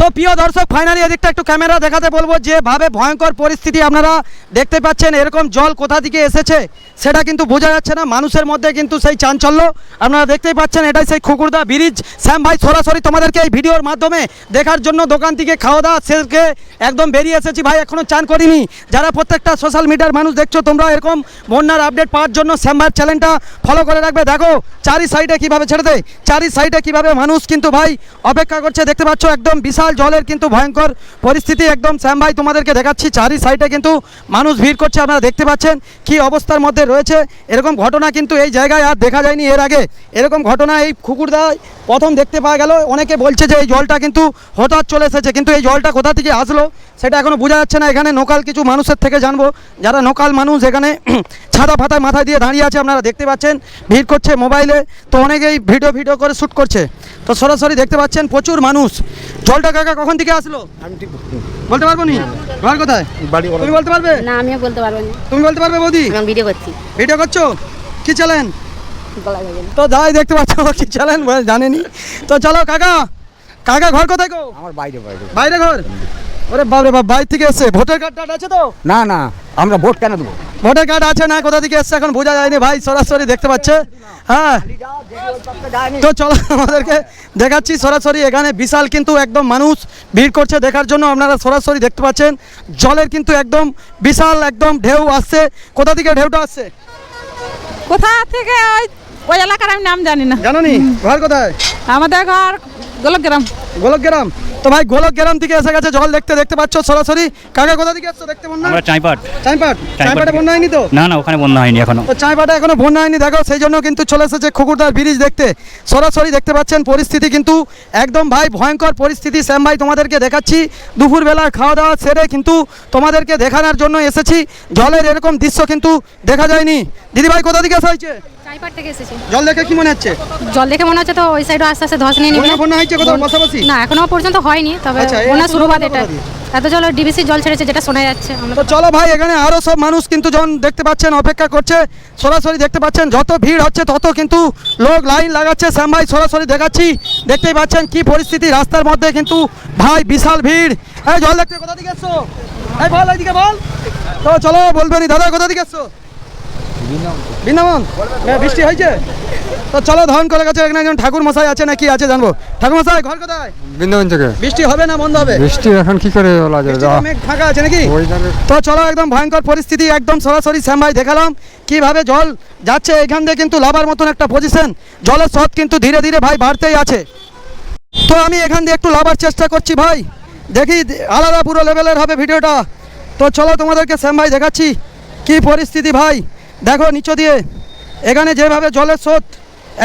তো প্রিয় দর্শক ফাইনালি এদিকটা একটু ক্যামেরা দেখাতে বলব, যেভাবে ভয়ঙ্কর পরিস্থিতি আপনারা দেখতে পাচ্ছেন, এরকম জল কোথা থেকে এসেছে, সেটা কিন্তু বোঝা যাচ্ছে না। মানুষের মধ্যে কিন্তু সেই চাঞ্চল্য, আপনারা দেখতেই পাচ্ছেন, এটাই সেই খুকুরদা ব্রিজ শ্যাম ভাই, সরাসরি তোমাদেরকে এই ভিডিওর মাধ্যমে দেখার জন্য দোকান থেকে খাওয়া দাওয়া সেরকে একদম বেরিয়ে এসেছি ভাই এখনও চান করিনি। যারা প্রত্যেকটা সোশ্যাল মিডিয়ার মানুষ দেখছ, তোমরা এরকম বন্যার আপডেট পাওয়ার জন্য শ্যাম ভাইয়ের চ্যানেলটা ফলো করে রাখবে। দেখো, চারি সাইডে কীভাবে ছেড়ে দেয়, চারি সাইডে কীভাবে মানুষ কিন্তু ভাই অপেক্ষা করছে, দেখতে পাচ্ছ, একদম বিশাল জলের কিন্তু ভয়ঙ্কর পরিস্থিতি। একদম শ্যাম ভাই, তোমাদেরকে দেখাচ্ছি, চারি সাইডে কিন্তু মানুষ ভিড় করছে, আপনারা দেখতে পাচ্ছেন কি অবস্থার মধ্যে রয়েছে। এরকম ঘটনা কিন্তু এই জায়গায় আর দেখা যায়নি এর আগে। এরকম ঘটনা এই খুকুরদায় প্রথম দেখতে পাওয়া গেল। অনেকে বলছে যে এই জলটা কিন্তু হঠাৎ চলে এসেছে, কিন্তু এই জলটা কোথা থেকে আসলো সেটা এখনও বোঝা যাচ্ছে না। এখানে নোকাল কিছু মানুষের থেকে জানব। যারা নোকাল মানুষ এখানে ছাতা ফাতায় মাথায় দিয়ে দাঁড়িয়ে আছে, আপনারা দেখতে পাচ্ছেন, ভিড় করছে মোবাইলে। তো অনেকেই ভিডিও ভিডিও করে শ্যুট করছে। তো সরাসরি দেখতে পাচ্ছেন প্রচুর মানুষ। জলটা কাকা কখন থেকে আসলো? আমি ঠিক বলতে পারব নি। ঘর কোথায়? বাড়ি তুমি বলতে পারবে? না আমিও বলতে পারব না। তুমি বলতে পারবে বৌদি? এখন ভিডিও করছি। ভিডিও করছ? কি চ্যালেঞ্জ বলা যাবে না তো যাই দেখতে পাচ্ছ কি চ্যালেঞ্জ জানেনি। তো চলো কাকা কাকা ঘর কোথায় গো? আমার বাইরে বাইরে। বাইরে ঘর? ওরে বাবরে বাপ বাইরে থেকে এসছে। ভোটার কার্ড আছে তো? না না আমরা ভোট কেন দেবো? ভোটার কার্ড আছে না কোথা থেকে এসছে এখন বোঝা যায়নি ভাই সরাসরি দেখতে পাচ্ছে। হ্যাঁ। তো চলো আমাদেরকে দেখাচ্ছি সরাসরি এখানে বিশাল কিন্তু একদম মানুষ ভিড় করছে দেখার জন্য আপনারা সরাসরি দেখতে পাচ্ছেন। জলের কিন্তু একদম বিশাল একদম ঢেউ আসছে। কোথা থেকে ঢেউটা আসছে? কোথা থেকে ওই ওই এলাকার আমি নাম জানি না। জানো নি? ঘর কোথায়? আমাদের ঘর গোলকগ্রাম। গোলকগ্রাম? তো ভাই গোলক গ্রাম থেকে এসে গেছে জল দেখতে দেখতে পাচ্ছ সরাসরি। কাকা কোথা থেকে এসছো দেখতে বন্যা? আমরা চাইপাট। চাইপাট? চাইপাটে বন্যা হয়নি তো? না না ওখানে বন্ধ হয়নি এখনও। তো চাইপাটা এখনও বন্যা হয়নি দেখো সেই জন্য কিন্তু চলে এসেছে খুকুরদার ব্রিজ দেখতে। সরাসরি দেখতে পাচ্ছেন পরিস্থিতি কিন্তু একদম ভাই ভয়ঙ্কর পরিস্থিতি। শ্যাম ভাই তোমাদেরকে দেখাচ্ছি দুপুরবেলা খাওয়া দাওয়া সেরে কিন্তু তোমাদেরকে দেখানোর জন্য এসেছি। জলের এরকম দৃশ্য কিন্তু দেখা যায়নি। দিদি ভাই কোথা থেকে আসা হয়েছে? চাইপাট থেকে এসেছি। জল দেখে কি মনে হচ্ছে? জল দেখে মনে হচ্ছে তো ওই সাইডে আস্তে আস্তে ধস নিয়ে নিবে। বন্যা হয়েছে কোথাও পাশাপাশি? না এখনও পর্যন্ত হয়নি তবে আচ্ছা, বন্যা শুরুবাদ এটা। এত জল ডিবিসি জল ছেড়েছে যেটা শোনা যাচ্ছে। তো চলো ভাই এখানে আরও সব মানুষ কিন্তু যখন দেখতে পাচ্ছেন অপেক্ষা করছে। সরাসরি দেখতে পাচ্ছেন যত ভিড় হচ্ছে তত কিন্তু লোক লাইন লাগাচ্ছে। শ্যাম ভাই সরাসরি দেখাচ্ছি। দেখতেই পাচ্ছেন কি পরিস্থিতি রাস্তার মধ্যে কিন্তু ভাই বিশাল ভিড়। এই জল দেখতে কোথা থেকে এসছো? এই বল এইদিকে বল। তো চলো বলবেনি দাদা কোথা থেকে এসছো? বৃন্দাবন বৃষ্টি হয়েছে? তো চলো ধন করে গেছে এখানে একজন ঠাকুর মশাই আছে না কি আছে জানব? ঠাকুর মশাই ঘর কোথায়? বৃন্দাবন থেকে। বৃষ্টি হবে না বন্ধ হবে? বৃষ্টি এখন কি করে বলা যাবে ফাঁকা আছে নাকি? তো চলো একদম ভয়ঙ্কর পরিস্থিতি একদম সরাসরি শ্যাম ভাই দেখালাম কীভাবে জল যাচ্ছে এখান দিয়ে কিন্তু লাভার মতন একটা পজিশন জলের স্রোত কিন্তু ধীরে ধীরে ভাই বাড়তেই আছে। তো আমি এখান দিয়ে একটু লাভার চেষ্টা করছি ভাই। দেখি আলাদা পুরো লেভেলের হবে ভিডিওটা। তো চলো তোমাদেরকে শ্যাম ভাই দেখাচ্ছি কি পরিস্থিতি ভাই? দেখো নিচে দিয়ে। এখানে যেভাবে জলের স্রোত,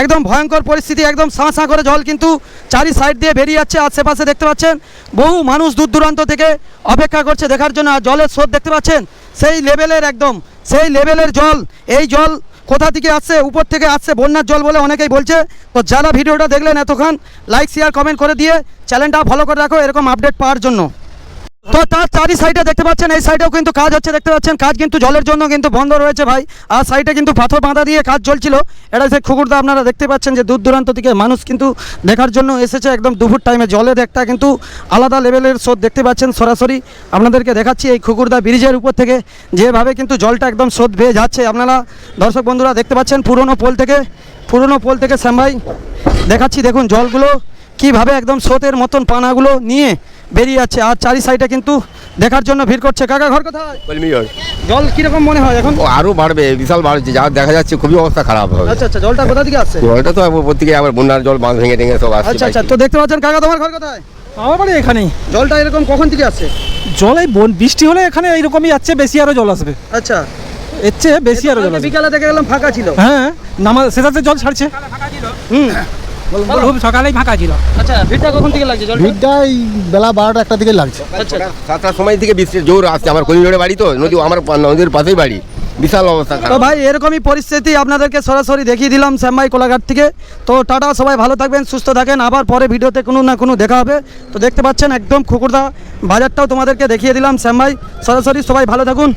একদম ভয়ঙ্কর পরিস্থিতি, একদম সাঁ সাঁ করে জল কিন্তু চারি সাইড দিয়ে বেরিয়ে যাচ্ছে, আশেপাশে দেখতে পাচ্ছেন। বহু মানুষ দূর দূরান্ত থেকে অপেক্ষা করছে দেখার জন্য, আর জলের স্রোত দেখতে পাচ্ছেন? সেই লেভেলের একদম, সেই লেভেলের জল, এই জল কোথা থেকে আসছে, উপর থেকে আসছে, বন্যার জল বলে অনেকেই বলছে। তো যারা ভিডিওটা দেখলেন এতক্ষণ লাইক শেয়ার কমেন্ট করে দিয়ে চ্যানেলটা ফলো করে রাখো, এরকম আপডেট পাওয়ার জন্য। তো তার চারি সাইডে দেখতে পাচ্ছেন, এই সাইডেও কিন্তু কাজ হচ্ছে, দেখতে পাচ্ছেন, কাজ কিন্তু জলের জন্য কিন্তু বন্ধ রয়েছে ভাই। আর সাইডে কিন্তু পাথর বাঁধা দিয়ে কাজ চলছিল। এটা সেই খুকুরদা আপনারা দেখতে পাচ্ছেন যে দূর দূরান্ত থেকে মানুষ কিন্তু দেখার জন্য এসেছে, একদম দুপুর টাইমে জলের একটা কিন্তু আলাদা লেভেলের স্রোত দেখতে পাচ্ছেন সরাসরি। আপনাদেরকে দেখাচ্ছি এই খুকুরদা ব্রিজের উপর থেকে, যেভাবে কিন্তু জলটা একদম স্রোত বেয়ে যাচ্ছে। আপনারা দর্শক বন্ধুরা দেখতে পাচ্ছেন পুরনো পোল থেকে, পুরনো পোল থেকে শ্যাম ভাই, দেখাচ্ছি দেখুন জলগুলো কীভাবে একদম স্রোতের মতন পানাগুলো নিয়ে বেরিয়ে যাচ্ছে। আর চারি সাইডে কিন্তু দেখার জন্য ভিড় করছে। কাকা ঘর কোথায়? কলমিয়র জল কীরকম মনে হয় এখন? আরও বাড়বে বিশাল বাড়ছে যা দেখা যাচ্ছে খুবই অবস্থা খারাপ হবে। আচ্ছা আচ্ছা জলটা কোথা থেকে আসছে? জলটা তো উপর থেকে আবার বন্যার জল বাঁধ ভেঙে টেঙে সব আসছে আচ্ছা আচ্ছা তো দেখতে পাচ্ছেন কাকা তোমার ঘর কোথায়? আমার বাড়ি এখানেই। জলটা এরকম কখন থেকে আসছে? জল এই বন- বৃষ্টি হলে এখানে এইরকমই যাচ্ছে বেশি আরও জল আসবে। আচ্ছা। এর চেয়ে বেশি আরও জল আসবে। বিকালে দেখে গেলাম ফাঁকা ছিল। হ্যাঁ নামা সেটাতে জল ছাড়ছে। হুম। খুব সকালেই ফাঁকা ছিল। আচ্ছা ভিড়টা কখন থেকে লাগছে জলটা? ভিড়টা বেলা বারোটা একটা দিকে লাগছে। আচ্ছা সাতটার সময় থেকে বৃষ্টির জোর আসছে। আমার কলিজোড়ে বাড়ি তো নদী আমার নদীর পাশেই বাড়ি। বিশাল অবস্থা তো ভাই এরকমই পরিস্থিতি আপনাদেরকে সরাসরি দেখিয়ে দিলাম শ্যামবাই কোলাঘাট থেকে। তো টাটা সবাই ভালো থাকবেন সুস্থ থাকেন। আবার পরে ভিডিওতে কোনো না কোনো দেখা হবে। তো দেখতে পাচ্ছেন একদম খুকুরদা বাজারটাও তোমাদেরকে দেখিয়ে দিলাম শ্যামবাই। সরাসরি সবাই ভালো থাকুন।